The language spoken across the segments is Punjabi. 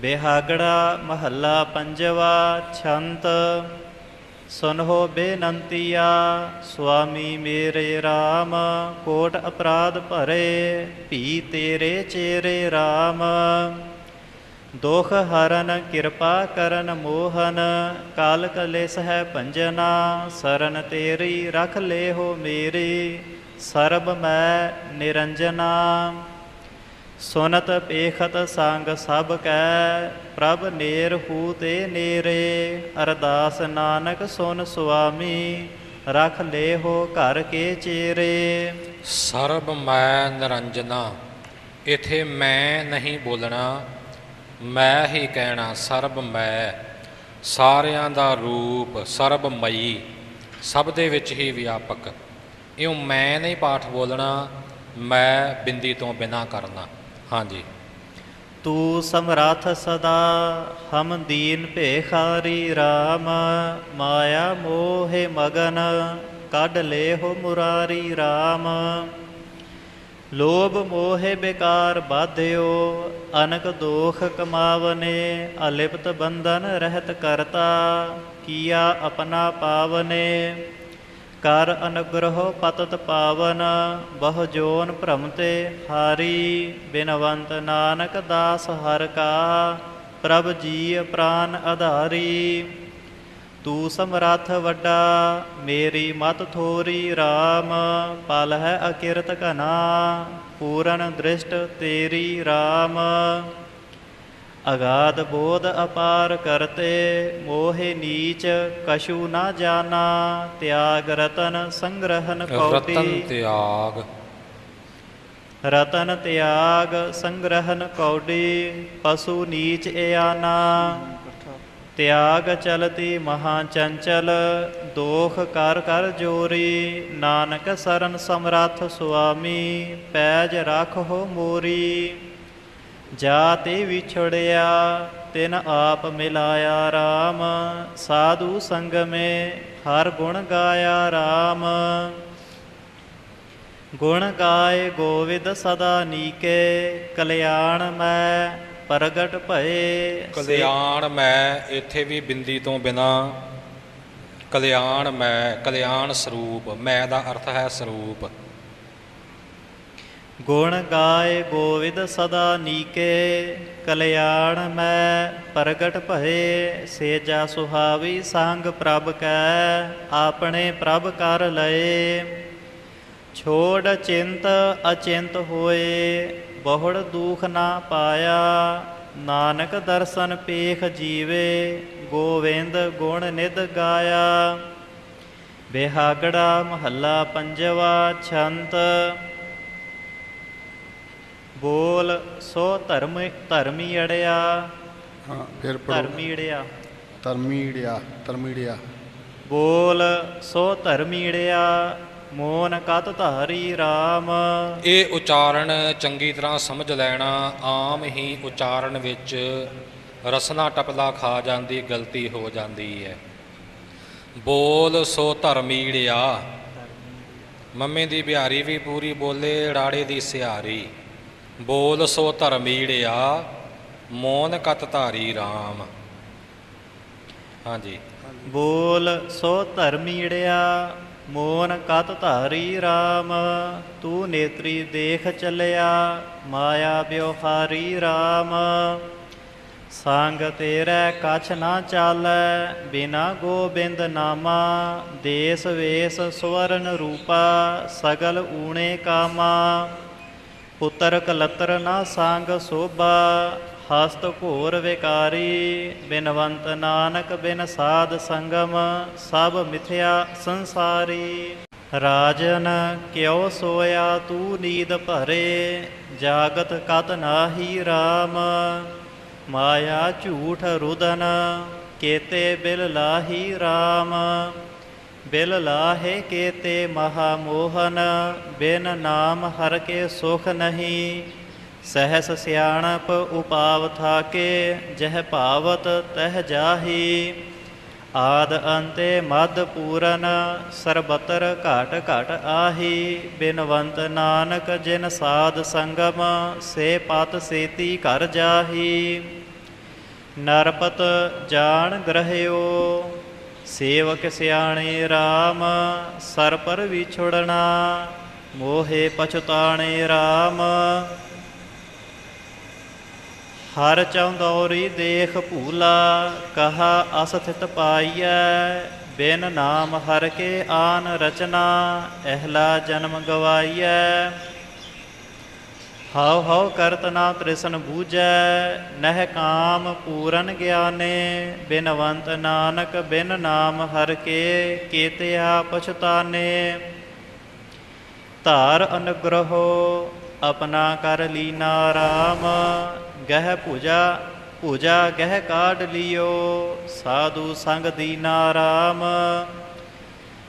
ਬਿਹਾਗੜਾ ਮਹੱਲਾ ਪੰਜਵਾ ਛੰਤ, ਸੁਨਹੋ ਬੇਨੰਤੀਆ, ਸੁਆਮੀ ਮੇਰੇ RAM ਕੋਟ ਅਪਰਾਧ ਭਰੇ, ਭੀ ਤੇਰੇ ਚੇਰੇ RAM ਦੁਖ ਹਰਨ ਕਿਰਪਾ ਕਰਨ ਮੋਹਨ, ਕਾਲ ਕਲੇਸ ਹੈ ਭੰਜਨਾ, ਸਰਨ ਤੇਰੀ ਰਖ ਲੈ ਹੋ ਮੇਰੀ, ਸਰਬ ਮੈਂ ਨਿਰੰਜਨਾ। ਸੁਨਤ ਪੇਖਤ ਸੰਗ ਸਭ ਕੈ, ਪ੍ਰਭ ਨੇਰ ਹੂ ਤੇ ਨੇਰੇ, ਅਰਦਾਸ ਨਾਨਕ ਸੁਨ ਸੁਆਮੀ, ਰਖ ਲੈ ਹੋ ਘਰ ਕੇ ਚੇਰੇ। ਸਰਬ ਮੈਂ ਨਿਰੰਜਨਾ, ਇਥੇ ਮੈਂ ਨਹੀਂ ਬੋਲਣਾ, ਮੈਂ ਹੀ ਕਹਿਣਾ ਸਰਬ ਮੈਂ। ਸਾਰਿਆਂ ਦਾ ਰੂਪ ਸਰਬਮਈ, ਸਭ ਦੇ ਵਿੱਚ ਹੀ ਵਿਆਪਕ। ਇਉਂ ਮੈਂ ਨਹੀਂ ਪਾਠ ਬੋਲਣਾ, ਮੈਂ ਬਿੰਦੀ ਤੋਂ ਬਿਨਾ ਕਰਨਾ। ਹਾਂਜੀ। ਤੂੰ ਸਮਰਥ ਸਦਾ, ਹਮ ਦੀਨ ਭੇਖਾਰੀ RAM ਮਾਇਆ ਮੋਹਿ ਮਗਨ, ਕੱਢ ਲੈ ਹੋ ਮੁਰਾਰੀ RAM ਲੋਭ ਮੋਹਿ ਬੇਕਾਰ ਬਾਧਿਓ, ਅਨਕ ਦੋਖ ਕਮਾਵਨੇ, ਅਲਿਪਤ ਬੰਧਨ ਰਹਿਤ ਕਰਤਾ, ਕੀਆ ਆਪਣਾ ਪਾਵਨੇ। ਕਰ ਅਨੁਗ੍ਰਹ ਪਤਤ ਪਾਵਨ, ਬਹੁ ਜੋਨ ਭ੍ਰਮਤੇ ਹਾਰੀ, ਬਿਨਵੰਤ ਨਾਨਕ ਦਾਸ ਹਰ ਕਾ, ਪ੍ਰਭ ਜੀ ਪ੍ਰਾਨ ਆਧਾਰੀ ਤੂੰ ਸਮਰੱਥ ਵੱਡਾ, ਮੇਰੀ ਮਤ ਥੋਰੀ RAM ਪਲ ਹੈ ਅਕਿਰਤ ਘਨਾ, ਪੂਰਨ ਦ੍ਰਿਸ਼ਟ ਤੇਰੀ RAM ਅਗਾਧ ਬੋਧ ਅਪਾਰ ਕਰਤੇ ਮੋਹਿ ਨੀਚ ਕਛੂ ਨਾ ਜਾਣਾ ਤਿਆਗ ਰਤਨ ਸੰਗ੍ਰਹਨ ਰਤਨ ਕੌਟੀ ਤਿਆਗ। ਰਤਨ ਤਿਆਗ ਸੰਗ੍ਰਹਨ ਕੌਡੀ ਪਸ਼ੂ ਨੀਚ ਏਆਨਾ ਤਿਆਗ ਚਲਤੀ ਮਹਾ ਚੰਚਲ ਦੋਖ ਕਰ ਕਰ ਜੋਰੀ। ਨਾਨਕ ਸਰਨ ਸਮਰੱਥ ਸੁਆਮੀ ਪੈਜ ਰੱਖੋ ਮੋਰੀ। ਜਾਤੇ ਵਿਛੜਿਆ, ਤਿਨ ਆਪ ਮਿਲਾਇਆ RAM ਸਾਧੂ ਸੰਗ ਮੇ ਹਰ ਗੁਣ ਗਾਇਆ RAM ਗੁਣ ਗਾਏ ਗੋਵਿੰਦ ਸਦਾ ਨੀਕੇ, ਕਲਿਆਣ ਮੈਂ ਪ੍ਰਗਟ ਭਏ। ਕਲਿਆਣ ਮੈਂ ਇੱਥੇ ਵੀ ਬਿੰਦੀ ਤੋਂ ਬਿਨਾ, ਕਲਿਆਣ ਮੈਂ ਕਲਿਆਣ ਸਰੂਪ, ਮੈਂ ਦਾ ਅਰਥ ਹੈ ਸਰੂਪ। ਗੁਣ ਗਾਏ ਗੋਵਿੰਦ ਸਦਾ ਨੀਕੇ, ਕਲਿਆਣ ਮੈਂ ਪ੍ਰਗਟ ਭਏ, ਸੇਜਾ ਸੁਹਾਵੀ ਸੰਗ ਪ੍ਰਭ ਕੈ, ਆਪਣੇ ਪ੍ਰਭ ਕਰ ਲਏ। ਛੋੜ ਚਿੰਤ ਅਚਿੰਤ ਹੋਏ, ਬਹੁੜ ਦੁਖ ਨਾ ਪਾਇਆ, ਨਾਨਕ ਦਰਸ਼ਨ ਪੇਖ ਜੀਵੇ, ਗੋਵਿੰਦ ਗੁਣ ਨਿਧ ਗਾਇਆ। ਬਿਹਾਗੜਾ ਮਹੱਲਾ ਪੰਜਵਾ ਛੰਤ ਬੋਲ ਸੋ ਧਰਮ ਧਰਮੀ ਅੜਿਆ। ਹਾਂ ਫਿਰ ਪੜੋ ਧਰਮੀ ਅੜਿਆ। ਧਰਮੀੜਿਆ ਧਰਮੀੜਿਆ ਬੋਲ ਸੋ ਧਰਮੀ ਅੜਿਆ ਮੋਨ ਕਤ ਧਾਰੀ RAM ਇਹ ਉਚਾਰਨ ਚੰਗੀ ਤਰ੍ਹਾਂ ਸਮਝ ਲੈਣਾ ਆਮ ਹੀ ਉਚਾਰਨ ਵਿੱਚ ਰਸਨਾ ਟਪਲਾ ਖਾ ਜਾਂਦੀ ਗਲਤੀ ਹੋ ਜਾਂਦੀ ਹੈ। ਬੋਲ ਸੋ ਧਰਮੀੜਿਆ ਮੰਮੀ ਦੀ ਬਿਹਾਰੀ ਵੀ ਪੂਰੀ ਬੋਲੇ ਰਾੜੇ ਦੀ ਸਿਹਾਰੀ। ਬੋਲ ਸੋ ਧਰਮੀੜਿਆ ਮੋਨ ਕਤ ਧਾਰੀ RAM ਹਾਂਜੀ। ਬੋਲ ਸੋ ਧਰਮੀ ਮੋਨ ਕਤ ਧਾਰੀ RAM ਤੂੰ ਨੇਤਰੀ ਦੇਖ ਚੱਲਿਆ, ਮਾਇਆ ਬਿਵਹਾਰੀ RAM ਸੰਗ ਤੇਰੇ ਕਛ ਨਾ ਚਾਲੈ, ਬਿਨਾ ਗੋਬਿੰਦ ਨਾਮਾ। ਦੇਸ ਵੇਸ ਸਵਰਨ ਰੂਪਾ, ਸਗਲ ਊਣੇ ਕਾਮਾ। ਪੁੱਤਰ ਕਲਤਰ ਨਾ ਸੰਗ ਸੋਭਾ, ਹਸਤ ਘੋਰ ਵਿਕਾਰੀ, ਬਿਨਵੰਤ ਨਾਨਕ ਬਿਨ ਸਾਧ ਸੰਗਮ, ਸਭ ਮਿਥਿਆ ਸੰਸਾਰੀ। ਰਾਜਨ ਕਿਉ ਸੋਇਆ ਤੂੰ ਨੀਂਦ ਭਰੇ, ਜਾਗਤ ਕਤ ਨਾਹੀ RAM ਮਾਇਆ ਝੂਠ ਰੁਦਨ, ਕੇਤੇ ਬਿਲ ਲਾਹੀ RAM ਬਿਲ ਲਾਹੇ ਕੇਤੇ ਮਹਾ ਮੋਹਨ ਬਿਨ ਨਾਮ ਹਰ ਕੇ ਸੁਖ ਨਹੀਂ। ਸਹਸ ਸਿਆਣਪ ਉਪਾਵ ਥਾਕੇ, ਜਹ ਭਾਵਤ ਤਹ ਜਾਹੀ। ਆਦ ਅੰਤੇ ਮਦ ਪੂਰਨ, ਸਰਬਤਰ ਘਟ ਘਟ ਆਹੀ। ਬਿਨਵੰਤ ਨਾਨਕ ਜਿਨ ਸਾਧ ਸੰਗਮ, ਸੇ ਪਤ ਸੇਤੀ ਕਰ ਜਾਹੀ। ਨਰਪਤ ਜਾਣ ਗ੍ਰਹਿਓ ਸੇਵਕ ਸਿਆਣੇ RAM ਸਰ ਪਰ ਵਿਛੜਨਾ, ਮੋਹੇ ਪਛਤਾਣੇ RAM ਹਰ ਚੌਂਦੌਰੀ ਦੇਖ ਭੂਲਾ, ਕਹਾ ਅਸਥਿਤ ਪਾਈਐ, ਬਿਨ ਨਾਮ ਹਰ ਕੇ ਆਨ ਰਚਨਾ, ਅਹਲਾ ਜਨਮ ਗਵਾਈਐ। ਹਉ ਹਉ ਕਰਤ ਨਾ ਤ੍ਰਿਸ਼ਨ ਬੂਝੈ, ਨਹਿ ਕਾਮ ਪੂਰਨ ਗਿਆਨੇ, ਬਿਨਵੰਤ ਨਾਨਕ ਬਿਨ ਨਾਮ ਹਰ ਕੇ ਕੀਤਿਆ ਪਛਤਾਨੇ ਧਾਰ ਅਨੁਗ੍ਰਹੋ ਆਪਣਾ ਕਰ ਲੀਨਾ ਰਾਮ, ਗਹਿ ਪੂਜਾ ਪੂਜਾ ਗਹਿ ਕਾਢ ਲਿਓ, ਸਾਧੂ ਸੰਗ ਦੀਨਾ ਰਾਮ।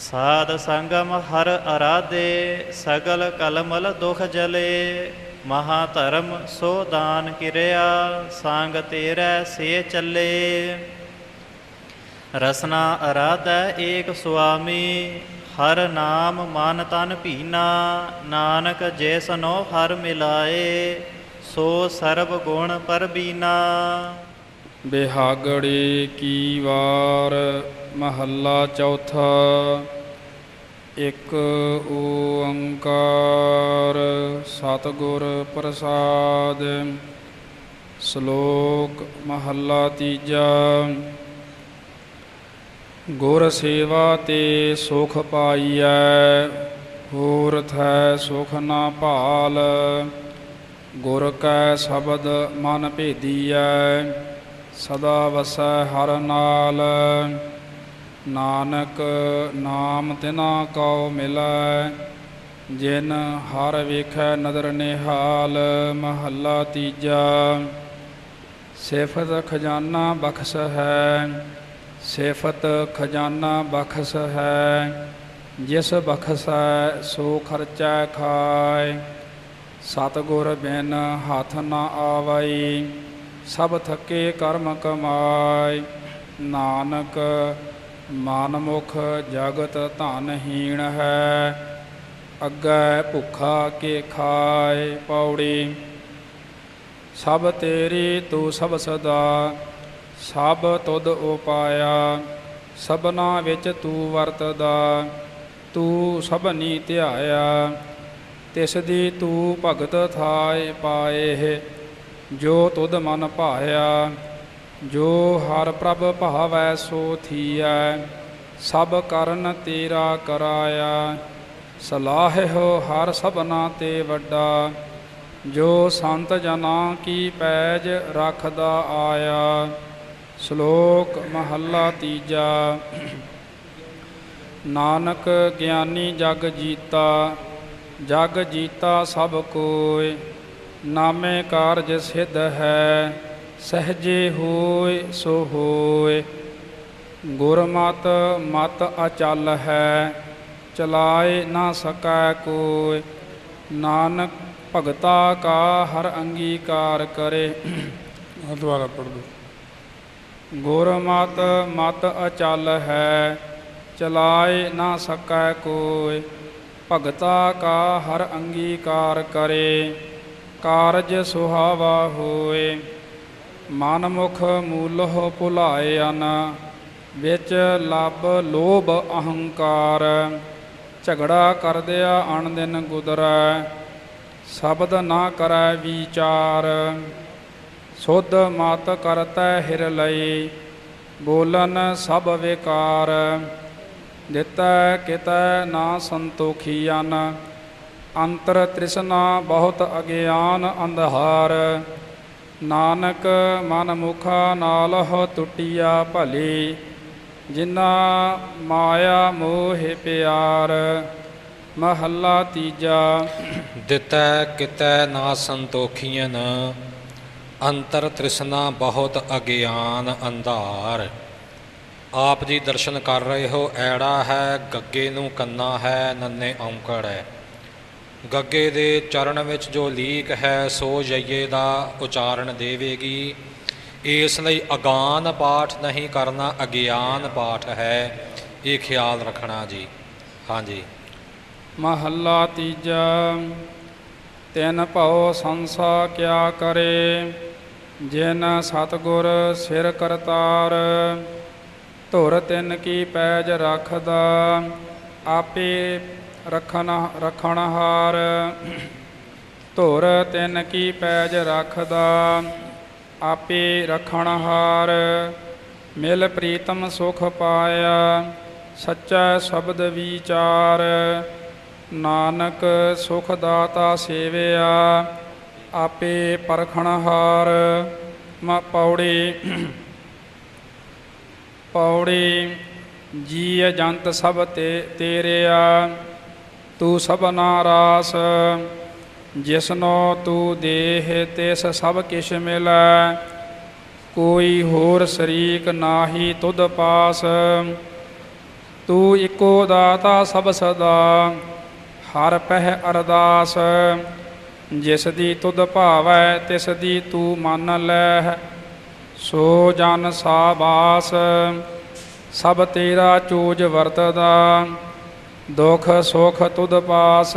ਸਾਧ ਸੰਗਮ ਹਰ ਅਰਾਧੇ, ਸਗਲ ਕਲਮਲ ਦੁਖ ਜਲੇ ਮਹਾ ਧਰਮ ਸੋ ਦਾਨ ਕਿਰਿਆ, ਸੰਗ ਤੇਰੈ ਸੇ ਚੱਲੇ। ਰਸਨਾ ਅਰਾਧੈ ਏਕ ਸੁਆਮੀ, ਹਰ ਨਾਮ ਮਨ ਤਨ ਭੀਨਾ। ਨਾਨਕ ਜੈਸਨੋ ਹਰ ਮਿਲਾਏ, ਸੋ ਸਰਬ ਗੁਣ ਪਰਬੀਨਾ ਬਿਹਾਗੜੇ ਕੀ ਵਾਰ ਮਹੱਲਾ ਚੌਥਾ। ਇੱਕ ਓੰਕਾਰ ਸਤਿਗੁਰ ਪ੍ਰਸਾਦ, ਸ਼ਲੋਕ ਮਹੱਲਾ ਤੀਜਾ। ਗੁਰ ਸੇਵਾ ਤੇ ਸੁਖ ਪਾਈਐ, ਹੋਰ ਥੈ ਸੁਖ ਨਾ ਭਾਲ। ਗੁਰ ਕੈ ਸ਼ਬਦ ਮਨ ਭੇਦੀਐ, ਸਦਾ ਵਸੈ ਹਰ ਨਾਲ। ਨਾਨਕ ਨਾਮ ਤਿਨਾ ਕਉ ਮਿਲੈ, ਜਿਨ ਹਰ ਵੇਖੈ ਨਦਰ ਨਿਹਾਲ ਮਹੱਲਾ ਤੀਜਾ। ਸਿਫਤ ਖਜ਼ਾਨਾ ਬਖਸ਼ ਹੈ, ਸਿਫਤ ਖਜ਼ਾਨਾ ਬਖਸ਼ ਹੈ, ਜਿਸ ਬਖਸ਼ੈ ਸੋ ਖਰਚਾ ਖਾਏ ਸਤਿਗੁਰ ਬਿਨ ਹੱਥ ਨਾ ਆਵਈ, ਸਭ ਥੱਕੇ ਕਰਮ ਕਮਾਏ ਨਾਨਕ ਮਨਮੁਖ ਜਗਤ ਧਨਹੀਣ ਹੈ, ਅੱਗੇ ਭੁੱਖਾ ਕੇ ਖਾਏ ਪੌੜੀ। ਸਭ ਤੇਰੀ ਤੂੰ ਸਭ ਸਦਾ, ਸਭ ਤੁਧ ਉਪਾਇਆ, ਸਭਨਾ ਵਿੱਚ ਤੂੰ ਵਰਤਦਾ, ਤੂੰ ਸਭਨੀ ਧਿਆਇਆ। ਤਿਸ ਦੀ ਤੂੰ ਭਗਤ ਥਾਏ ਪਾਏ, ਜੋ ਤੁਧ ਮਨ ਭਾਇਆ ਜੋ ਹਰ ਪ੍ਰਭ ਭਾਵੈ ਸੋ ਥੀਐ, ਸਭ ਕਰਨ ਤੇਰਾ ਕਰਾਇਆ। ਸਲਾਹਿਓ ਹਰ ਸਭਨਾ ਤੇ ਵੱਡਾ, ਜੋ ਸੰਤ ਜਨਾਂ ਕੀ ਪੈਜ ਰੱਖਦਾ ਆਇਆ। ਸ਼ਲੋਕ ਮਹੱਲਾ ਤੀਜਾ। ਨਾਨਕ ਗਿਆਨੀ ਜਗ ਜੀਤਾ ਜਗ ਜੀਤਾ ਸਭ ਕੋਇ, ਨਾਮੇ ਕਾਰਜ ਸਿਧ ਹੈ। ਸਹਜੇ ਹੋਇ ਸੋ ਹੋਇ ਗੁਰਮਤ ਮਤ ਅਚਲ ਹੈ ਚਲਾਏ ਨਾ ਸਕੈ ਕੋਇ। ਨਾਨਕ ਭਗਤਾ ਕਾ ਹਰ ਅੰਗੀਕਾਰ ਕਰੇ। ਦੁਬਾਰਾ ਪੜ੍ਹ ਦਿਓ। ਗੁਰਮਤ ਮਤ ਅਚਲ ਹੈ ਚਲਾਏ ਨਾ ਸਕੈ ਕੋਇ। ਭਗਤਾ ਕਾ ਹਰ ਅੰਗੀਕਾਰ ਕਰੇ ਕਾਰਜ ਸੁਹਾਵਾ ਹੋਏ। ਮਨ ਮੁਖ ਮੂਲਹੁ ਭੁਲਾਏ ਅਨ ਵਿੱਚ ਲੱਭ ਲੋਭ ਅਹੰਕਾਰ, ਝਗੜਾ ਕਰਦਿਆ ਅਣ ਦਿਨ ਗੁਦਰੈ, ਸ਼ਬਦ ਨਾ ਕਰੈ ਵਿਚਾਰ, ਸੁਧ ਮਤ ਕਰਤੈ ਹਿਰ ਲਈ, ਬੋਲਨ ਸਭ ਵਿਕਾਰ, ਦਿੱਤਾ ਕਿਤੈ ਨਾ ਸੰਤੋਖੀਅਨ ਅੰਤਰ ਤ੍ਰਿਸ਼ਨਾ ਬਹੁਤ ਅਗਿਆਨ ਅੰਧਾਰ ਨਾਨਕ ਮਨ ਮੁਖਾ ਹੋ ਟੁੱਟਿਆ ਭਲੀ ਜਿਨਾ ਮਾਇਆ ਮੋਹ ਪਿਆਰ, ਮਹੱਲਾ ਤੀਜਾ। ਦਿੱਤੈ ਕਿਤੈ ਨਾ ਸੰਤੋਖੀਨ ਅੰਤਰ ਤ੍ਰਿਸ਼ਨਾ ਬਹੁਤ ਅਗਿਆਨ ਅੰਧਾਰ। ਆਪ ਜੀ ਦਰਸ਼ਨ ਕਰ ਰਹੇ ਹੋ, ਐੜਾ ਹੈ, ਗੱਗੇ ਨੂੰ ਕੰਨਾ ਹੈ, ਨੰਨੇ ਔਂਕੜ ਹੈ। ਗੱਗੇ ਦੇ ਚਰਨ ਵਿੱਚ ਜੋ ਲੀਕ ਹੈ, ਸੋ ਜਈਏ ਦਾ ਉਚਾਰਨ ਦੇਵੇਗੀ। ਇਸ ਲਈ ਅਗਾਨ ਪਾਠ ਨਹੀਂ ਕਰਨਾ ਅਗਿਆਨ ਪਾਠ ਹੈ, ਇਹ ਖਿਆਲ ਰੱਖਣਾ ਜੀ। ਹਾਂਜੀ। ਮਹੱਲਾ ਤੀਜਾ, ਤਿਨ ਭਉ ਸੰਸਾ ਕਿਆ ਕਰੇ, ਜਿਨ ਸਤਗੁਰ ਸਿਰ ਕਰਤਾਰ, ਧੁਰ ਤਿਨ ਕੀ ਪੈਜ ਰੱਖਦਾ, ਆਪੇ ਰਖਨ ਰਖਣਹਾਰ। ਧੁਰ ਤਿਨ ਕੀ ਪੈਜ ਰੱਖਦਾ, ਆਪੇ ਰਖਣਹਾਰ। ਮਿਲ ਪ੍ਰੀਤਮ ਸੁਖ ਪਾਇਆ, ਸੱਚਾ ਸ਼ਬਦ ਵਿਚਾਰ। ਨਾਨਕ ਸੁਖ ਦਾਤਾ ਸੇਵਿਆ, ਆਪੇ ਪਰਖਣਹਾਰ। ਮਾ ਪੌੜੀ ਪੌੜੀ ਜੀ ਜੰਤ ਸਭ ਤੇ ਆ ਤੂੰ ਸਭਨਾ ਰਾਸ ਜਿਸਨੋ ਤੂੰ ਦੇਹ, ਤਿਸ ਸਭ ਕਿਛ ਮਿਲੈ। ਕੋਈ ਹੋਰ ਸ਼ਰੀਕ ਨਾਹੀ ਤੁਧ ਪਾਸ, ਤੂੰ ਇੱਕੋ ਦਾਤਾ ਸਭ ਸਦਾ। ਹਰ ਪਹਿ ਅਰਦਾਸ, ਜਿਸ ਦੀ ਤੁਧ ਭਾਵੈ, ਤਿਸ ਦੀ ਤੂੰ ਮੰਨ ਲੈ ਸੋ ਜਨ ਸਾਬਾਸ, ਸਭ ਤੇਰਾ ਚੂਜ ਵਰਤਦਾ। ਦੁਖ ਸੁਖ ਤੁਧ ਪਾਸ।